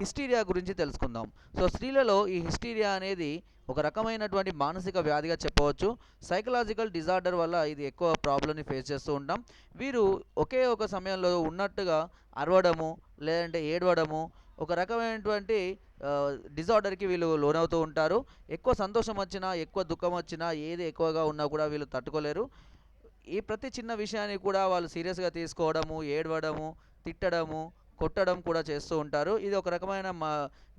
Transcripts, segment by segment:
Hysteria గురించి తెలుసుకుందాం. So స్త్రీలలో ఈ హిస్టీరియా అనేది ఒక రకమైనటువంటి మానసిక వ్యాధిగా చెప్పవచ్చు. సైకలాజికల్ డిజార్డర్ వల్ల ఇది ఎక్కువ ప్రాబ్లమ్ని ఫేస్ చేస్తూ ఉంటాం. వీరు ఒకే ఒక సమయంలో ఉన్నట్టుగా అరవడము లేదంటే ఏడవడము ఒక రకమైనటువంటి డిజార్డర్కి వీళ్ళు లోనవుతూ ఉంటారు. ఎక్కువ సంతోషం వచ్చినా ఎక్కువ దుఃఖం వచ్చినా ఏది ఎక్కువగా ఉన్నా కూడా వీళ్ళు తట్టుకోలేరు. ఈ ప్రతి చిన్న విషయాన్ని కూడా వాళ్ళు సీరియస్గా తీసుకోవడము ఏడవడము తిట్టడము కొట్టడం కూడా చేస్తూ ఉంటారు. ఇది ఒక రకమైన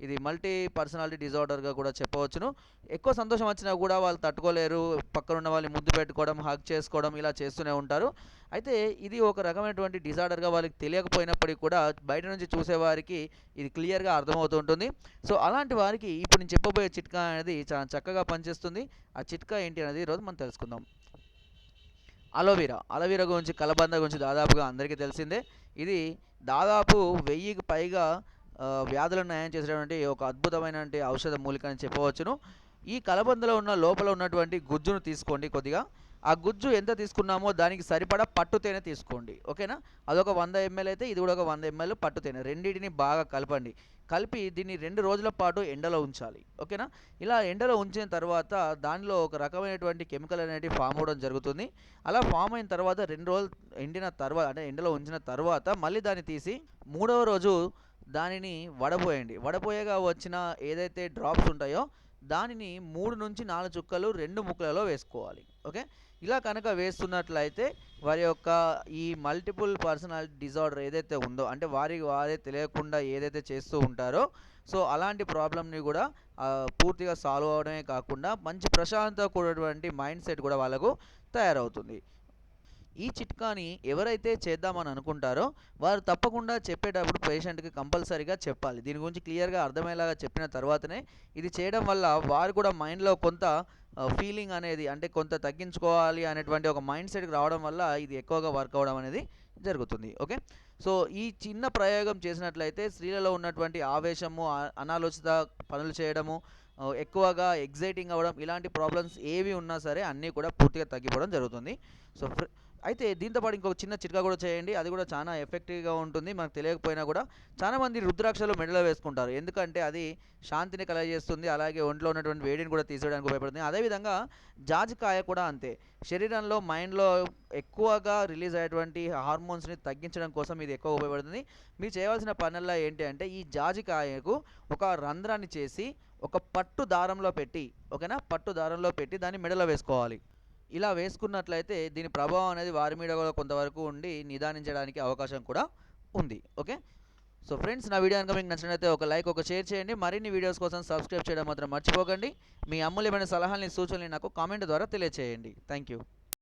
ఇది మల్టీ పర్సనాలిటీ డిజార్డర్గా కూడా చెప్పవచ్చును. ఎక్కువ సంతోషం వచ్చినా కూడా వాళ్ళు తట్టుకోలేరు. పక్కనున్న వాళ్ళని ముద్దు పెట్టుకోవడం హగ్ చేసుకోవడం ఇలా చేస్తూనే ఉంటారు. అయితే ఇది ఒక రకమైనటువంటి డిజార్డర్గా వాళ్ళకి తెలియకపోయినప్పటికీ కూడా బయట నుంచి చూసేవారికి ఇది క్లియర్గా అర్థమవుతూ ఉంటుంది. సో అలాంటి వారికి ఇప్పుడు నేను చెప్పబోయే చిట్కా అనేది చాలా చక్కగా పనిచేస్తుంది. ఆ చిట్కా ఏంటి అనేది ఈరోజు మనం తెలుసుకుందాం. అలోవీరా అలోవీరా గురించి కలబంద గురించి దాదాపుగా అందరికీ తెలిసిందే. ఇది దాదాపు వెయ్యికి పైగా వ్యాధులను నయం చేసేటువంటి ఒక అద్భుతమైన ఔషధ మూలిక అని చెప్పవచ్చును. ఈ కలబందలో ఉన్న లోపల ఉన్నటువంటి గుజ్జును తీసుకోండి కొద్దిగా. ఆ గుజ్జు ఎంత తీసుకున్నామో దానికి సరిపడా పట్టు తేనె తీసుకోండి. ఓకేనా? అదొక వంద ఎంఎల్ అయితే ఇది కూడా ఒక వంద ఎంఎల్ పట్టు తేనె. రెండింటిని బాగా కలపండి. కలిపి దీన్ని రెండు రోజుల పాటు ఎండలో ఉంచాలి. ఓకేనా? ఇలా ఎండలో ఉంచిన తర్వాత దానిలో ఒక రకమైనటువంటి కెమికల్ అనేది ఫామ్ అవ్వడం జరుగుతుంది. అలా ఫామ్ అయిన తర్వాత రెండు రోజులు ఎండిన తర్వాత అంటే ఎండలో ఉంచిన తర్వాత మళ్ళీ దాన్ని తీసి మూడవ రోజు దానిని వడపోయండి. వడపోయగా వచ్చిన ఏదైతే డ్రాప్స్ ఉంటాయో దానిని మూడు నుంచి నాలుగు చుక్కలు రెండు ముక్కలలో వేసుకోవాలి. ఓకే? ఇలా కనుక వేస్తున్నట్లయితే వారి యొక్క ఈ మల్టిపుల్ పర్సనాలిటీ డిజార్డర్ ఏదైతే ఉందో అంటే వారికి వారే తెలియకుండా ఏదైతే చేస్తూ ఉంటారో సో అలాంటి ప్రాబ్లమ్ని కూడా పూర్తిగా సాల్వ్ అవడమే కాకుండా మంచి ప్రశాంతత కూడినటువంటి మైండ్ సెట్ కూడా వాళ్ళకు తయారవుతుంది. ఈ చిట్కాని ఎవరైతే చేద్దామని అనుకుంటారో వారు తప్పకుండా చెప్పేటప్పుడు పేషెంట్కి కంపల్సరీగా చెప్పాలి. దీని గురించి క్లియర్గా అర్థమయ్యేలాగా చెప్పిన తర్వాతనే ఇది చేయడం వల్ల వారు కూడా మైండ్లో కొంత ఫీలింగ్ అనేది అంటే కొంత తగ్గించుకోవాలి అనేటువంటి ఒక మైండ్ సెట్కి రావడం వల్ల ఇది ఎక్కువగా వర్క్ అవ్వడం అనేది జరుగుతుంది. ఓకే? సో ఈ చిన్న ప్రయోగం చేసినట్లయితే స్త్రీలలో ఉన్నటువంటి ఆవేశము అనాలోచిత పనులు చేయడము ఎక్కువగా ఎగ్జైటింగ్ అవ్వడం ఇలాంటి ప్రాబ్లమ్స్ ఏవి ఉన్నా సరే అన్నీ కూడా పూర్తిగా తగ్గిపోవడం జరుగుతుంది. సో అయితే దీంతోపాటు ఇంకొక చిన్న చిట్కా కూడా చేయండి. అది కూడా చాలా ఎఫెక్టివ్గా ఉంటుంది. మనకు తెలియకపోయినా కూడా చాలామంది రుద్రాక్షలు మెడలో వేసుకుంటారు. ఎందుకంటే అది శాంతిని కలగజేస్తుంది. అలాగే ఒంట్లో ఉన్నటువంటి వేడిని కూడా తీసేయడానికి ఉపయోగపడుతుంది. అదేవిధంగా జాజికాయ కూడా అంతే. శరీరంలో మైండ్లో ఎక్కువగా రిలీజ్ అయ్యేటువంటి హార్మోన్స్ని తగ్గించడం కోసం ఇది ఎక్కువ ఉపయోగపడుతుంది. మీరు చేయవలసిన పనుల్లో ఏంటి అంటే ఈ జాజికాయకు ఒక రంధ్రాన్ని చేసి ఒక పట్టు దారంలో పెట్టి ఓకేనా? పట్టు దారంలో పెట్టి దాన్ని మెడలో వేసుకోవాలి. ఇలా వేసుకున్నట్లయితే దీని ప్రభావం అనేది వారి మీద కూడా కొంతవరకు ఉండి నిదానించడానికి అవకాశం కూడా ఉంది. ఓకే? సో ఫ్రెండ్స్ నా వీడియో కనుక మీకు నచ్చినట్లయితే ఒక లైక్ ఒక షేర్ చేయండి. మరిన్ని వీడియోస్ కోసం సబ్స్క్రైబ్ చేయడం మాత్రం మర్చిపోకండి. మీ అమూల్యమైన సలహాలని సూచనలు నాకు కామెంట్ ద్వారా తెలియచేయండి. Thank you